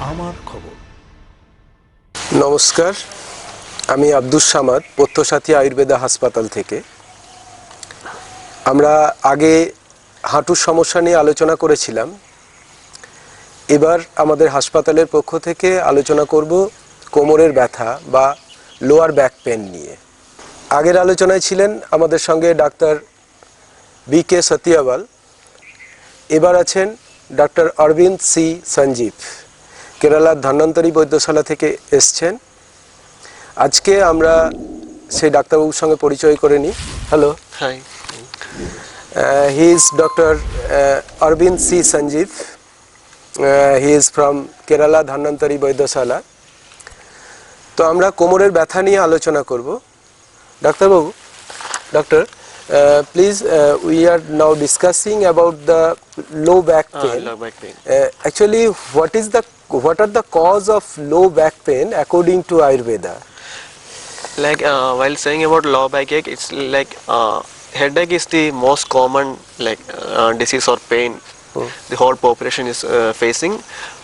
আমার খবর। নমস্কার, আমি আব্দুস সামাদ পথ্যসাথী আয়ুর্বেদা হাসপাতাল থেকে। আমরা আগে হাঁটুর সমস্যা নিয়ে আলোচনা করেছিলাম। এবার আমাদের হাসপাতালের পক্ষ থেকে আলোচনা করব কোমরের ব্যথা বা লোয়ার ব্যাক পেন নিয়ে। আগের আলোচনায় ছিলেন আমাদের সঙ্গে ডাক্তার বি কে সতিয়াওয়াল। এবার আছেন ডাক্তার অরবিন্দ সি সঞ্জীব। কেরালার ধন্বন্তরী বৈদ্যশালা থেকে এসছেন। আজকে আমরা সেই ডাক্তারবাবুর সঙ্গে পরিচয় করে নিই। Hello Hi. He is doctor Arvind C Sanjeev he is from Kerala Dhanvantari Vaidyashala তো আমরা কোমরের ব্যথা নিয়ে আলোচনা করব। ডাক্তারবাবু doctor please we are now discussing about the low back Ah, low back pain. Uh, actually, what is the what are the cause of low back pain according to Ayurveda? Like uh, while saying about low backache, it's like uh, headache is the most common like uh, disease or pain the whole population is uh, facing.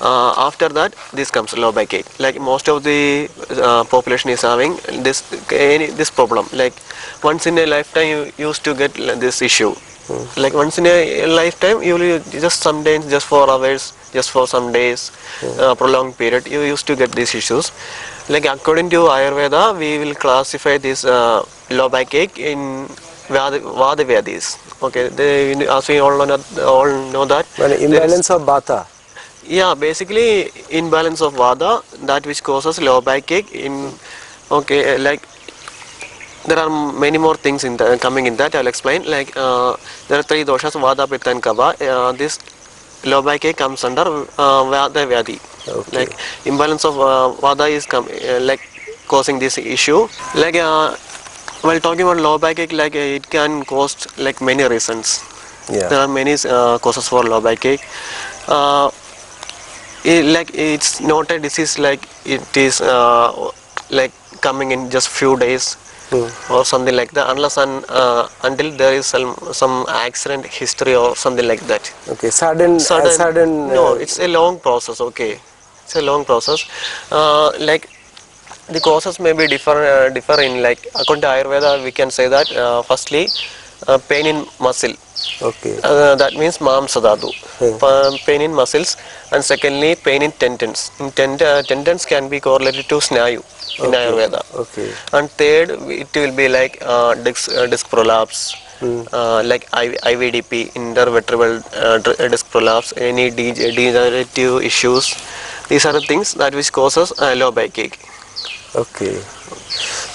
Uh, after that, this comes low backache. Like most of the uh, population is having this any this problem. Like once in a lifetime, you used to get this issue. Like once in a lifetime, you will just sometimes just for hours, just for some days, uh, prolonged period, you used to get these issues. Like according to Ayurveda, we will classify this uh, low backache in Vada, Vyadis. Okay, they, as we all know, all know that. imbalance of bata. yeah, basically imbalance of vada that which causes low backache in okay like there are many more things in the, coming in that I'll explain like uh, there are three doshas vada pitta and kapha uh, this low backache comes under uh, vada vyadi Okay. like imbalance of uh, vada is com- uh, like causing this issue like uh, while talking about low backache like uh, it can cause like many reasons Yeah. there are many uh, causes for low backache. Uh, it, like it's not a disease like it is uh, like coming in just few days or something like that unless and uh, until there is some, some accident history or something like that. Okay, sudden, Sudden, uh, sudden. no, uh, it's a long process. Okay, it's a long process. Uh, like the causes may be differ uh, differ in like according to Ayurveda we can say that uh, firstly uh, pain in muscle okay. uh, that means mamsa dhatu Hmm. Pain in muscles and secondly pain in tendons in tend- uh, tendons can be correlated to snayu in ayurveda okay. and third it will be like uh, disc, uh, disc prolapse Hmm. uh, like I- IVDP intervertebral uh, disc prolapse any de- degenerative issues these are the things that which causes uh, low backache okay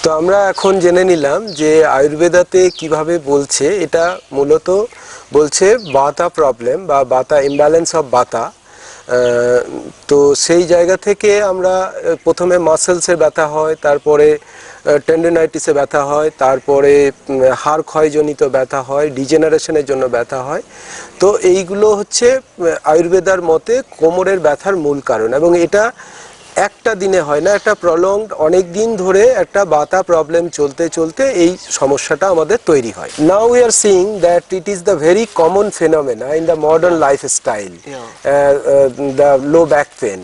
তো আমরা এখন জেনে নিলাম যে আয়ুর্বেদাতে কীভাবে বলছে এটা মূলত বলছে বাতা প্রবলেম বা বাতা ইমব্যালেন্স অফ বাতা তো সেই জায়গা থেকে আমরা প্রথমে মাসেলসে ব্যথা হয়, তারপরে টেন্ডেনাইটিসে ব্যথা হয়, তারপরে হাড় ক্ষয়জনিত ব্যথা হয় ডিজেনারেশনের জন্য ব্যথা হয়। তো এইগুলো হচ্ছে আয়ুর্বেদার মতে কোমরের ব্যথার মূল কারণ এবং এটা একটা দিনে হয় না একটা প্রলংড অনেক দিন ধরে একটা বাতা প্রবলেম চলতে চলতে এই সমস্যাটা আমাদের তৈরি হয়। Now we are seeing that it is the very common phenomena in the modern life style the low back pain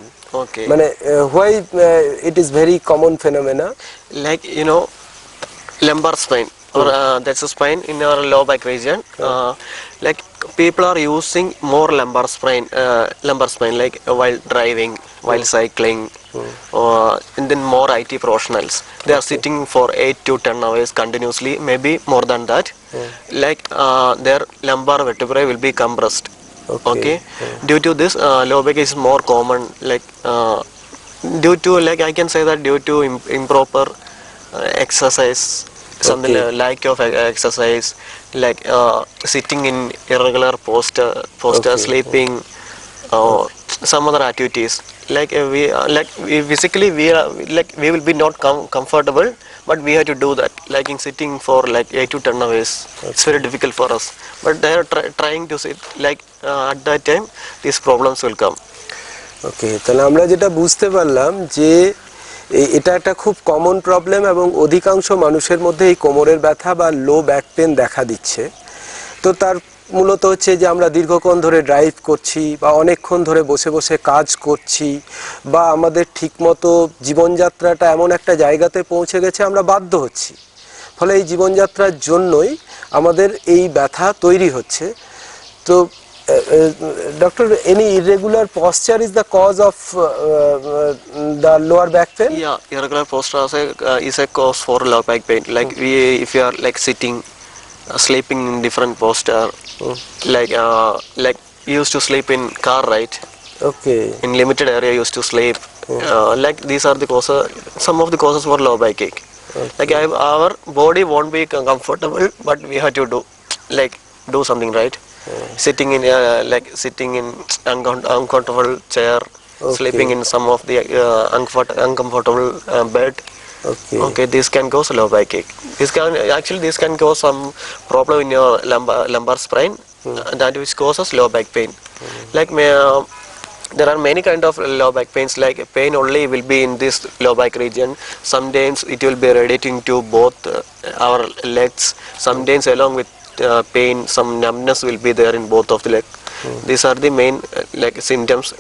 মানে why it is very common phenomena like you know lumbar spine or uh, that's a spine in our lower back region. Uh, like people are using more lumbar spine uh, lumbar spine like uh, while driving while cycling uh, and then more IT professionals. They are sitting for 8 to 10 hours continuously maybe more than that. Like uh, their lumbar vertebrae will be compressed. Okay. okay, due to this uh, low back is more common like uh, due to like i can say that due to im- improper uh, exercise something Okay. like lack of e- exercise like uh, sitting in irregular posture posture Okay. sleeping or some other activities like uh, we uh, like we physically we are like we will be not com- comfortable but we have to do that like in sitting for like 8 to 10 hours it's very difficult for us but they are try- trying to sit like uh, at that time these problems will come okay তাহলে আমরা যেটা বুঝতে পারলাম যে এ- এটা একটা খুব common problem এবং অধিকাংশ মানুষের মধ্যে এই কোমরের ব্যথা বা লো ব্যাক পেন দেখা দিচ্ছে। তো তার মূলত হচ্ছে যে আমরা দীর্ঘক্ষণ ধরে ড্রাইভ করছি বা অনেকক্ষণ ধরে বসে বসে কাজ করছি বা আমাদের ঠিকমতো জীবনযাত্রাটা এমন একটা জায়গাতে পৌঁছে গেছে আমরা বাধ্য হচ্ছি। ফলে এই জীবনযাত্রার জন্যই আমাদের এই ব্যথা তৈরি হচ্ছে। তো doctor, any irregular posture is the cause of uh, uh, the lower back pain? Yeah, irregular posture is a, uh, is a cause for lower back pain. Like mm. we, if you are like sitting, sleeping in different posture, mm. like like used to sleep in car, right? Okay. In limited area, used to sleep. Mm. like these are the causes. Some of the causes for lower back ache. Okay. Like I, our body won't be comfortable, but we have to do, like do something, right? Sitting in uh, like sitting in uncom- uncomfortable chair, sleeping in some of the uh, uncomfort- uncomfortable uh, bed. Okay Okay, this can cause low back ache. This can actually this can cause some problem in your lumbar lumbar spine, uh, that which causes low back pain. Like may, uh, there are many kind of low back pains. Like pain only will be in this low back region. Sometimes it will be radiating to both uh, our legs. Sometimes along with uh, pain, some numbness will be there in both of the leg. These are the main uh, like symptoms.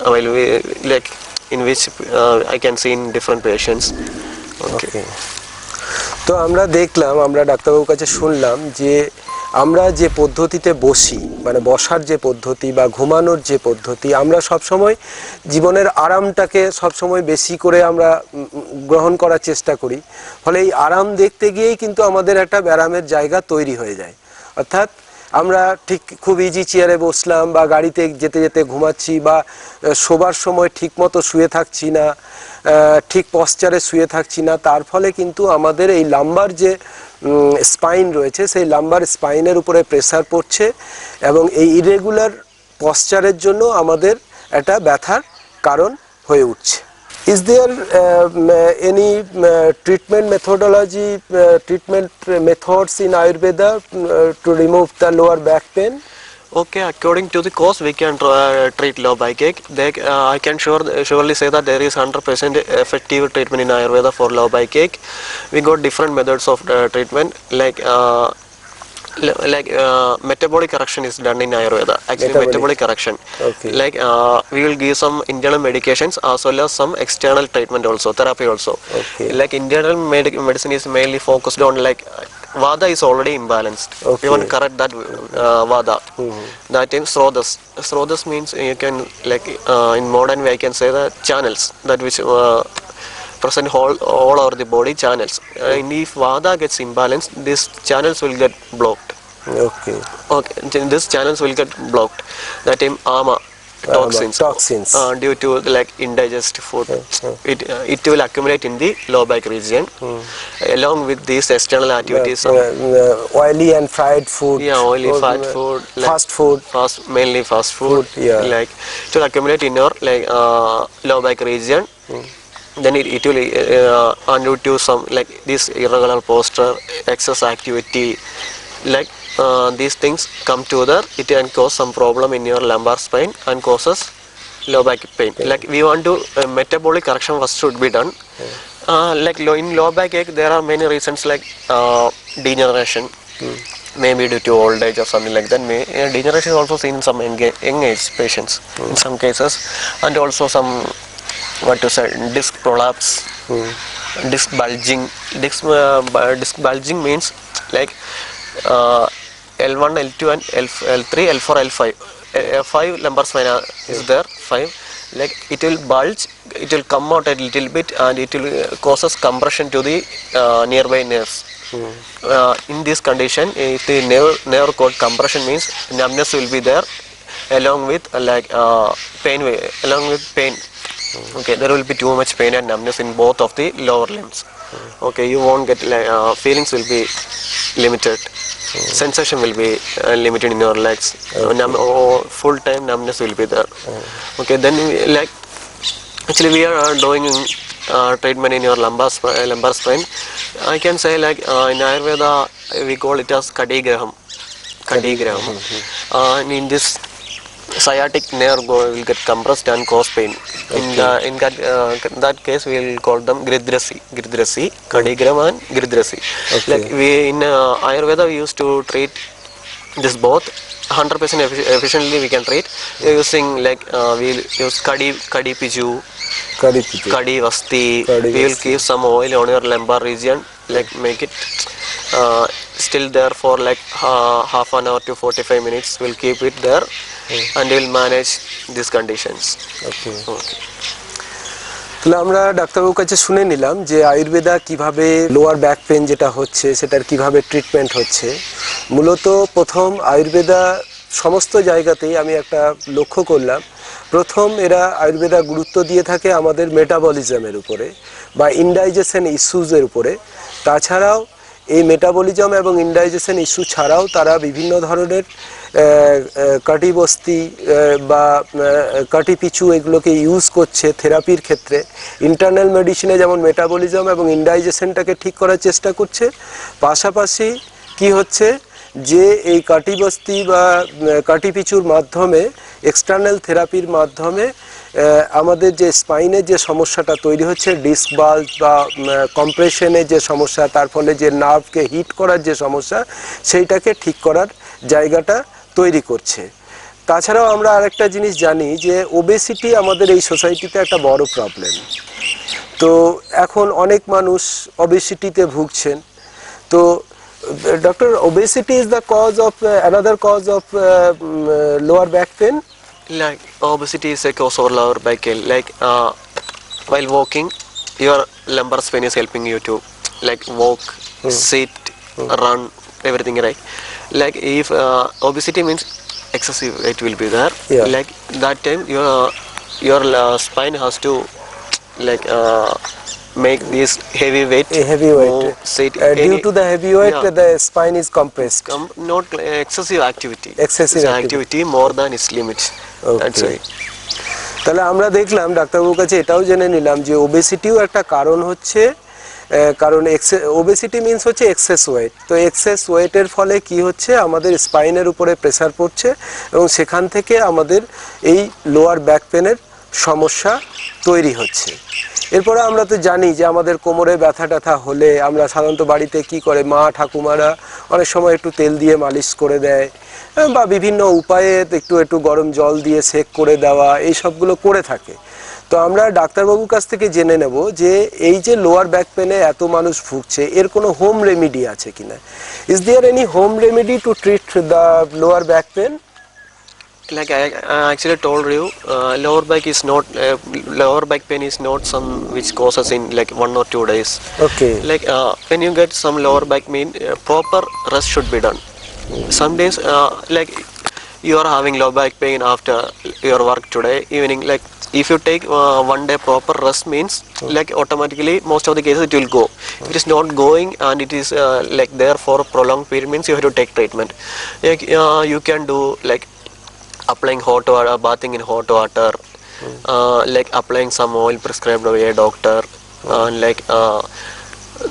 Uh, well, we, like in which uh, I can see in different patients. Okay. Okay তো আমরা দেখলাম আমরা ডাক্তারবাবুর কাছে শুনলাম যে আমরা যে পদ্ধতিতে বসি মানে বসার যে পদ্ধতি বা ঘুমানোর যে পদ্ধতি, আমরা সব সময় জীবনের আরামটাকে সব সময় বেশি করে আমরা গ্রহণ করার চেষ্টা করি। ফলে এই আরাম দেখতে গিয়েই কিন্তু আমাদের একটা ব্যারামের জায়গা তৈরি হয়ে যায়। অর্থাৎ আমরা ঠিক খুব ইজি চেয়ারে বসলাম বা গাড়িতে যেতে যেতে ঘুমাচ্ছি বা শোবার সময় ঠিক মতো শুয়ে থাকছি না ঠিক পশ্চারে শুয়ে থাকছি না, তার ফলে কিন্তু আমাদের এই লাম্বার যে স্পাইন রয়েছে, সেই লাম্বার স্পাইনের উপরে প্রেসার পড়ছে এবং এই ইরেগুলার পশ্চারের জন্য আমাদের একটা ব্যথার কারণ হয়ে উঠছে। Is there any treatment methodology treatment methods in Ayurveda to remove the lower back pain Okay, according to the cause, we can uh, treat low back ache. They, uh, I can sure, surely say that there is 100% effective treatment in Ayurveda for low back ache. We got different methods of uh, treatment, like uh, like uh, metabolic correction is done in Ayurveda. Actually, Metabolic. metabolic, correction. Okay. Like uh, we will give some internal medications as well as some external treatment also, therapy also. Okay. Like internal medic medicine is mainly focused on like Vada is already imbalanced. Okay. We want to correct that uh, Vada. That in Srodhas. Srodhas means you can like uh, in modern way I can say that channels that which uh, present all, all over the body channels. Uh, and if Vada gets imbalanced, these channels will get blocked. Okay. Okay, these channels will get blocked. That time ama toxins. toxins. Uh, due to like indigested food, it uh, it will accumulate in the low back region, along with these external activities. oily and fried food yeah, oily or, fat uh, food, like fast food fast mainly fast food, Food, yeah. like it will accumulate in your like uh, low back region. Then it, it will uh, and due to some like this irregular posture, excess activity, like uh, these things come together, it can cause some problem in your lumbar spine and causes low back pain. Like we want to uh, metabolic correction first should be done. Uh, like low, in low back ache, there are many reasons like uh, degeneration. Maybe due to old age or something like that. May, uh, degeneration is also seen in some young age patients in some cases, and also some what to say disc prolapse, disc bulging. Disc uh, disc bulging means like uh, L1, L2, and L, L3, L4, L5. Uh, five lumbar spine are- is there. Five. Like it will bulge, it will come out a little bit, and it will causes compression to the uh, nearby nerves. Uh, in this condition, if the nerve nerve cord compression means numbness will be there, along with uh, like uh, pain, along with pain. Okay, there will be too much pain and numbness in both of the lower limbs. Okay, you won't get like uh, feelings will be limited. Sensation will be uh, limited in your legs. Uh, numb, or full time numbness will be there. Okay, then we, like actually we are uh, doing uh, treatment in your lumbar sp- uh, lumbar spine. I can say like uh, in Ayurveda we call it as Kadigraham. Kadigraham. Uh, and in this sciatic nerve will get compressed and cause pain. Okay. In, uh, in that, uh, that case, we will call them gridrasi, gridrasi, kadigram and gridrasi. Okay. Like we in uh, Ayurveda, we used to treat this both 100% efficiently we can treat okay. using like uh, we will use kadi kadi piju kadi piju kadi vasti kadi we will give some oil on your lumbar region like make it uh, still there for like uh, half an hour to 45 minutes. We'll keep it there and we'll manage these conditions. Okay okay. তাহলে আমরা ডাক্তারবাবুর কাছে শুনে নিলাম যে আয়ুর্বেদা কীভাবে lower back pen যেটা হচ্ছে সেটার কীভাবে ট্রিটমেন্ট হচ্ছে। মূলত প্রথম আয়ুর্বেদা সমস্ত জায়গাতেই আমি একটা লক্ষ্য করলাম। প্রথম এরা আয়ুর্বেদা গুরুত্ব দিয়ে থাকে আমাদের মেটাবলিজমের উপরে বা ইনডাইজেশন ইস্যুজের উপরে। তাছাড়াও এই মেটাবলিজম এবং ইনডাইজেশন ইস্যু ছাড়াও তারা বিভিন্ন ধরনের কাটি বস্তি বা কাটি পিছু এগুলোকে ইউজ করছে থেরাপির ক্ষেত্রে। ইন্টারনাল মেডিসিনে যেমন মেটাবলিজম এবং ইনডাইজেশনটাকে ঠিক করার চেষ্টা করছে, পাশাপাশি কি হচ্ছে? যে এই কাটি বস্তি বা কাটি পিছুর মাধ্যমে এক্সটার্নাল থেরাপির মাধ্যমে আমাদের যে স্পাইনের যে সমস্যাটা তৈরি হচ্ছে ডিস্ক বাল্জ বা কম্প্রেশনের যে সমস্যা, তার ফলে যে নার্ভকে হিট করার যে সমস্যা, সেইটাকে ঠিক করার জায়গাটা তৈরি করছে। তাছাড়াও আমরা আরেকটা জিনিস জানি যে ওবেসিটি আমাদের এই সোসাইটিতে একটা বড় প্রবলেম তো এখন অনেক মানুষ ওবেসিটিতে ভুগছেন। তো doctor obesity is the cause of another cause of lower back pain like obesity is a cause of lower back ache. like uh, while walking your lumbar spine is helping you to like walk sit run everything right like if uh, obesity means excessive weight will be there Yeah. like that time your your uh, spine has to like uh, make this heavy weight A heavy weight. sit Uh, due to the heavy weight, Yeah. the spine is compressed. Com- not uh, excessive activity Excessive activity. activity more than its limits that's Okay. why তাহলে আমরা দেখলাম ডাক্তারবাবুর কাছে এটাও জেনে নিলাম যে ওবেসিটিও একটা কারণ হচ্ছে কারণ ওবেসিটি মিন্স হচ্ছে এক্সেস ওয়েট তো এক্সেস ওয়েটের ফলে কি হচ্ছে আমাদের স্পাইনের উপরে প্রেসার পড়ছে এবং সেখান থেকে আমাদের এই লোয়ার ব্যাক পেনের সমস্যা তৈরি হচ্ছে এরপরে আমরা তো জানি যে আমাদের কোমরে ব্যথা ট্যাথা হলে আমরা সাধারণত বাড়িতে কি করে মা, ঠাকুমারা অনেক সময় একটু তেল দিয়ে মালিশ করে দেয় বা বিভিন্ন উপায়ে একটু একটু গরম জল দিয়ে সেক করে দেওয়া, এই সবগুলো করে থাকে। তো আমরা ডাক্তারবাবুর কাছ থেকে জেনে নেব যে এই যে লোয়ার ব্যাক পেনে এত মানুষ ভুগছে, এর কোনো হোম রেমিডি আছে কিনা? Is there any home remedy to treat the lower back pain like I, I actually told you uh, lower back is not uh, lower back pain is not some which causes in like one or two days. Okay. like uh, when you get some lower back pain uh, proper rest should be done. Some days uh, like you are having low back pain after your work today evening like if you take uh, one day proper rest means like automatically most of the cases it will go. If it is not going and it is uh, like there for prolonged period means you have to take treatment. Like uh, you can do like applying hot water bathing in hot water uh, like applying some oil prescribed by a doctor and like uh,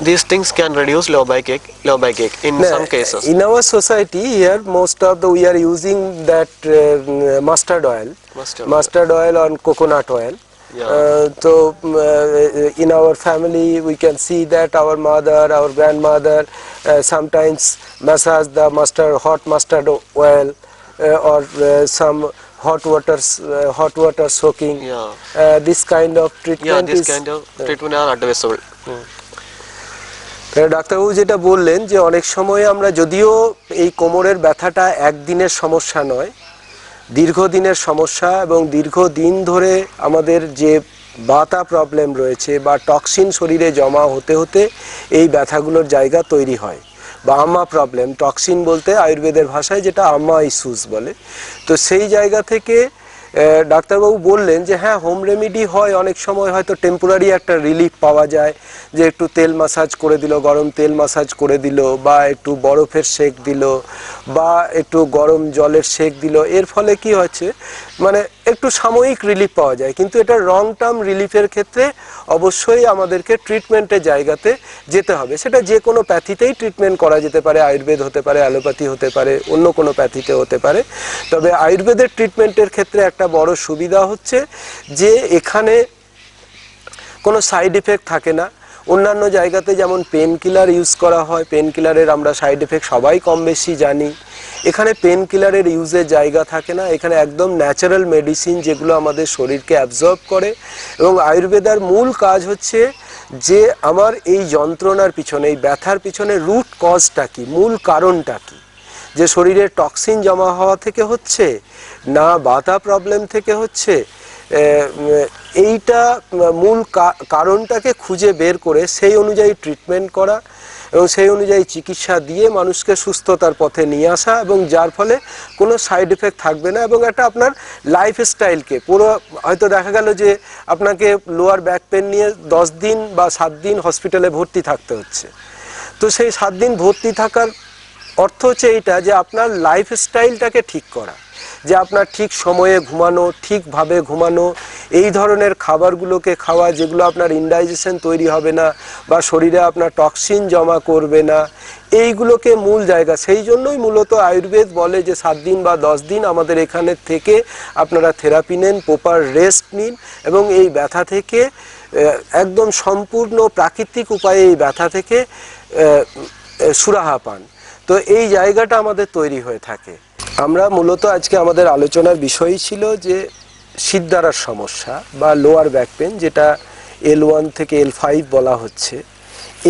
these things can reduce low back ache low back ache in some cases. In our society here, most of the we are using that uh, mustard oil, Mustard mustard oil on coconut oil. Yeah. Uh, so um, uh, in our family, we can see that our mother, our grandmother, uh, sometimes massage the mustard, hot mustard oil, or uh, some hot water, uh, hot water soaking. Yeah. Uh, this kind of treatment yeah this is kind of treatment are advisable তাহলে ডাক্তারবাবু যেটা বললেন যে অনেক সময় আমরা যদিও এই কোমরের ব্যথাটা একদিনের সমস্যা নয় দীর্ঘদিনের সমস্যা এবং দীর্ঘদিন ধরে আমাদের যে বাতা প্রবলেম রয়েছে বা টক্সিন শরীরে জমা হতে হতে এই ব্যথাগুলোর জায়গা তৈরি হয় বা আমা প্রবলেম টক্সিন বলতে আয়ুর্বেদের ভাষায় যেটা আমা ইস্যুস বলে। তো সেই জায়গা থেকে ডাক্তারবাবু বললেন যে হ্যাঁ হোম রেমিডি হয়, অনেক সময় হয়তো টেম্পোরারি একটা রিলিফ পাওয়া যায়, যে একটু তেল মাসাজ করে দিল, গরম তেল মাসাজ করে দিল, বা একটু বরফের সেক দিল, বা একটু গরম জলের সেক দিল। এর ফলে কি হচ্ছে মানে একটু সাময়িক রিলিফ পাওয়া যায়। কিন্তু এটা রং টার্ম রিলিফের ক্ষেত্রে অবশ্যই আমাদেরকে ট্রিটমেন্টের জায়গাতে যেতে হবে। সেটা যে কোনো প্যাথিতেই ট্রিটমেন্ট করা যেতে পারে। আয়ুর্বেদ হতে পারে, অ্যালোপ্যাথি হতে পারে, অন্য কোনো প্যাথিতে হতে পারে। তবে আয়ুর্বেদের ট্রিটমেন্টের ক্ষেত্রে একটা বড় সুবিধা হচ্ছে যে এখানে কোনো সাইড এফেক্ট থাকে না। অন্যান্য জায়গাতে যেমন পেন কিলার ইউজ করা হয় পেন কিলারের আমরা সাইড এফেক্ট সবাই কম বেশি জানি। এখানে পেন কিলারের ইউজের জায়গা থাকে না, এখানে একদম ন্যাচারাল মেডিসিন যেগুলো আমাদের শরীরকে অ্যাবজর্ব করে। এবং আয়ুর্বেদার মূল কাজ হচ্ছে যে আমার এই যন্ত্রণার পিছনে, এই ব্যথার পিছনে রুট কজটা কি, মূল কারণটা কি? যে শরীরে টক্সিন জমা হওয়া থেকে হচ্ছে, না বাতা প্রবলেম থেকে হচ্ছে এইটা মূল কারণটাকে খুঁজে বের করে সেই অনুযায়ী ট্রিটমেন্ট করা এবং সেই অনুযায়ী চিকিৎসা দিয়ে মানুষকে সুস্থতার পথে নিয়ে আসা এবং যার ফলে কোনো সাইড এফেক্ট থাকবে না এবং একটা আপনার লাইফ স্টাইলকে পুরো, হয়তো দেখা গেল যে আপনাকে লোয়ার ব্যাক পেন নিয়ে দশ দিন বা সাত দিন হসপিটালে ভর্তি থাকতে হচ্ছে। তো সেই সাত দিন ভর্তি থাকার অর্থ হচ্ছে এইটা যে আপনার লাইফ স্টাইলটাকে ঠিক করা, যে আপনার ঠিক সময়ে ঘুমানো ঠিকভাবে ঘুমানো, এই ধরনের খাবারগুলোকে খাওয়া যেগুলো আপনার ইনডাইজেশন তৈরি হবে না বা শরীরে আপনার টক্সিন জমা করবে না, এইগুলোকে মূল জায়গা। সেই জন্যই মূলত আয়ুর্বেদ বলে যে সাত দিন বা দশ দিন আমাদের এখানে থেকে আপনারা থেরাপি নেন, প্রপার রেস্ট নিন এবং এই ব্যথা থেকে একদম সম্পূর্ণ প্রাকৃতিক উপায়ে এই ব্যথা থেকে সুরাহা পান। তো এই জায়গাটা আমাদের তৈরি হয়ে থাকে। আমরা মূলত আজকে আমাদের আলোচনার বিষয়ই ছিল যে সিদ্ধারার সমস্যা বা লোয়ার ব্যাক পেন যেটা এল ওয়ান থেকে এল ফাইভ বলা হচ্ছে,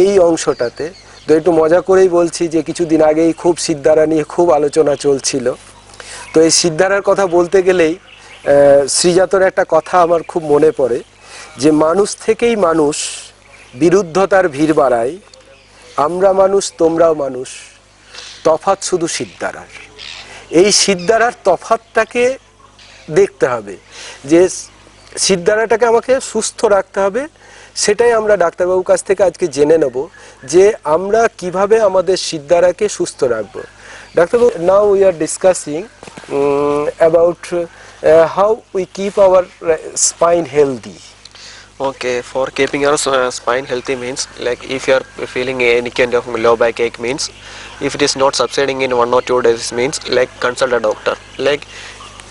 এই অংশটাতে। তো একটু মজা করেই বলছি যে কিছুদিন আগেই খুব সিদ্ধারা নিয়ে খুব আলোচনা চলছিল। তো এই সিদ্ধারার কথা বলতে গেলেই শ্রীজাতর একটা কথা আমার খুব মনে পড়ে যে মানুষ থেকেই মানুষ বিরুদ্ধতার ভিড় বাড়ায়, আমরা মানুষ, তোমরাও মানুষ। তফাৎ শুধু সিদ্ধারার এই সিদ্ধারার তফাতটাকে দেখতে হবে যে সিদ্ধারাটাকে আমাকে সুস্থ রাখতে হবে, সেটাই আমরা ডাক্তারবাবুর কাছ থেকে আজকে জেনে নেব যে আমরা কীভাবে আমাদের সিদ্ধারাকে সুস্থ রাখব। ডাক্তারবাবু now we are discussing about how we keep our spine healthy Okay, for keeping your uh, spine healthy means like if you are feeling any kind of low back ache means if it is not subsiding in one or two days means like consult a doctor. Like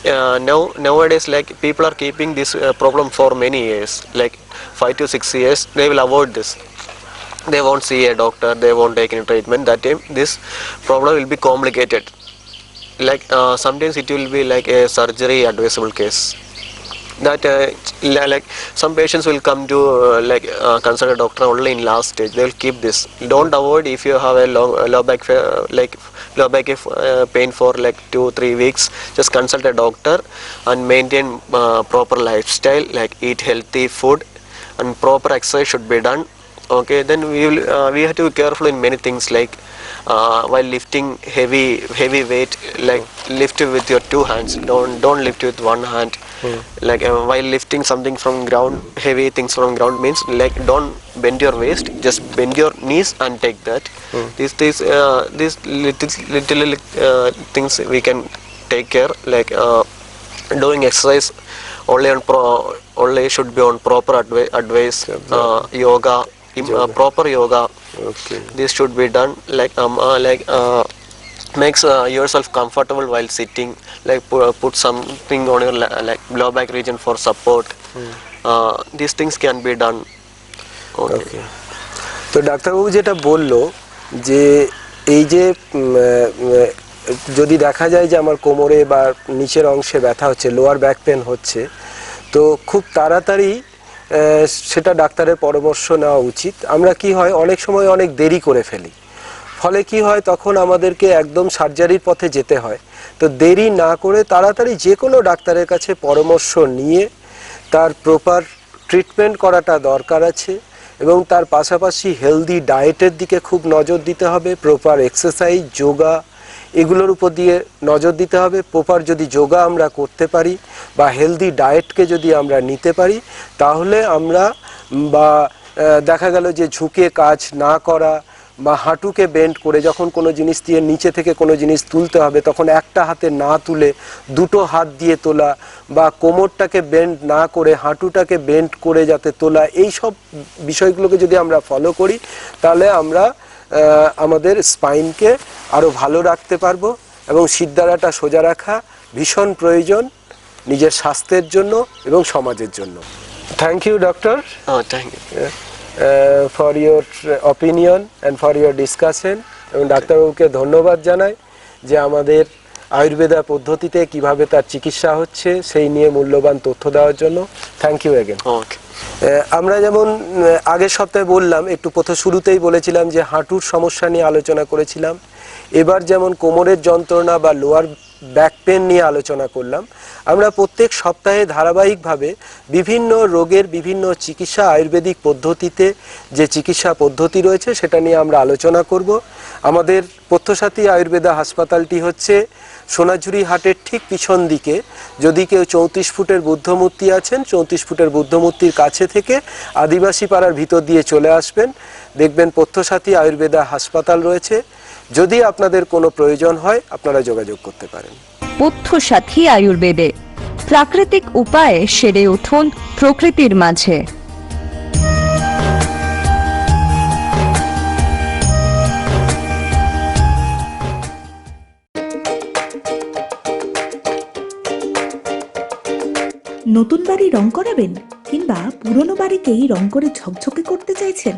uh, now nowadays like people are keeping this uh, problem for many years like five to six years they will avoid this. They won't see a doctor. They won't take any treatment. That time this problem will be complicated. Like uh, sometimes it will be like a surgery advisable case that uh, like some patients will come to uh, like uh, consult a doctor only in last stage. They will keep this. Don't avoid if you have a low, low back like low back uh, pain for like two three weeks just consult a doctor and maintain uh, proper lifestyle like eat healthy food and proper exercise should be done. Okay then we will uh, we have to be careful in many things like uh, while lifting heavy heavy weight like lift with your two hands. Don't don't lift with one hand. Like uh, while lifting something from ground heavy things from ground means like don't bend your waist. Just bend your knees and take that. These these uh, these little little uh, things we can take care. Like uh, doing exercise only on pro only should be on proper advi- advice. Uh, yoga, uh, proper yoga okay this should be done like um uh, like uh, makes uh, yourself comfortable while sitting like put, put something on your la- like low back region for support uh, these things can be done okay, okay তো ডাক্তারবাবু যেটা বলল যে এই যে উম, আহ, যদি দেখা যায় যে আমার কোমরে বা নিচের অংশে ব্যথা হচ্ছে লোয়ার ব্যাক পেন হচ্ছে তো খুব তাড়াতাড়ি সেটা ডাক্তারের পরামর্শ নেওয়া উচিত। আমরা কি হয়, অনেক সময় অনেক দেরি করে ফেলি। ফলে কি হয়, তখন আমাদেরকে একদম সার্জারির পথে যেতে হয়। তো দেরি না করে তাড়াতাড়ি যে কোনো ডাক্তারের কাছে পরামর্শ নিয়ে তার প্রপার ট্রিটমেন্ট করাটা দরকার আছে এবং তার পাশাপাশি হেলদি ডায়েটের দিকে খুব নজর দিতে হবে। প্রপার এক্সারসাইজ, যোগা এগুলোর উপর দিয়ে নজর দিতে হবে। প্রপার যদি যোগা আমরা করতে পারি বা হেলদি ডায়েটকে যদি আমরা নিতে পারি, তাহলে আমরা বা দেখা গেল যে ঝুঁকে কাজ না করা বা হাঁটুকে বেন্ড করে যখন কোনো জিনিস দিয়ে নিচে থেকে কোনো জিনিস তুলতে হবে, তখন একটা হাতে না তুলে দুটো হাত দিয়ে তোলা বা কোমরটাকে বেন্ড না করে হাঁটুটাকে বেন্ড করে যাতে তোলা, এই সব বিষয়গুলোকে যদি আমরা ফলো করি, তাহলে আমরা আমাদের স্পাইনকে আরও ভালো রাখতে পারব এবং সিদ্ধারাটা সোজা রাখা ভীষণ প্রয়োজন নিজের স্বাস্থ্যের জন্য এবং সমাজের জন্য। Thank you doctor uh, thank you. For your opinion and for your discussion এবং ডাক্তারবাবুকে ধন্যবাদ জানাই যে আমাদের আয়ুর্বেদা পদ্ধতিতে কীভাবে তার চিকিৎসা হচ্ছে সেই নিয়ে মূল্যবান তথ্য দেওয়ার জন্য। Thank you. আহ, আমরা যেমন আগের সপ্তাহে বললাম একটু প্রথম শুরুতেই বলেছিলাম যে হাঁটুর সমস্যা নিয়ে আলোচনা করেছিলাম। এবার যেমন কোমরের যন্ত্রণা বা লোয়ার ব্যাক পেন নিয়ে আলোচনা করলাম, আমরা প্রত্যেক সপ্তাহে ধারাবাহিকভাবে বিভিন্ন রোগের বিভিন্ন চিকিৎসা আয়ুর্বেদিক পদ্ধতিতে যে চিকিৎসা পদ্ধতি রয়েছে সেটা নিয়ে আমরা আলোচনা করব। আমাদের পথ্যসাথী আয়ুর্বেদা হাসপাতালটি হচ্ছে সোনাঝুরি হাটের ঠিক পিছন দিকে। যদি কেউ চৌত্রিশ ফুটের বুদ্ধমূর্তি আছেন, চৌত্রিশ ফুটের বুদ্ধমূর্তির কাছে থেকে আদিবাসী পাড়ার ভিতর দিয়ে চলে আসবেন। দেখবেন পথ্যসাথী আয়ুর্বেদা হাসপাতাল রয়েছে। যদি আপনাদের কোনো প্রয়োজন হয় আপনারা যোগাযোগ করতে পারেন। পথ্য সাথী আয়ুর্বেদে। প্রাকৃতিক উপায়ে সেরে উঠুন প্রকৃতির মাঝে। নতুন বাড়ি রং করাবেন কিংবা পুরনো বাড়িকেই রং করে ঝকঝকে করতে চাইছেন?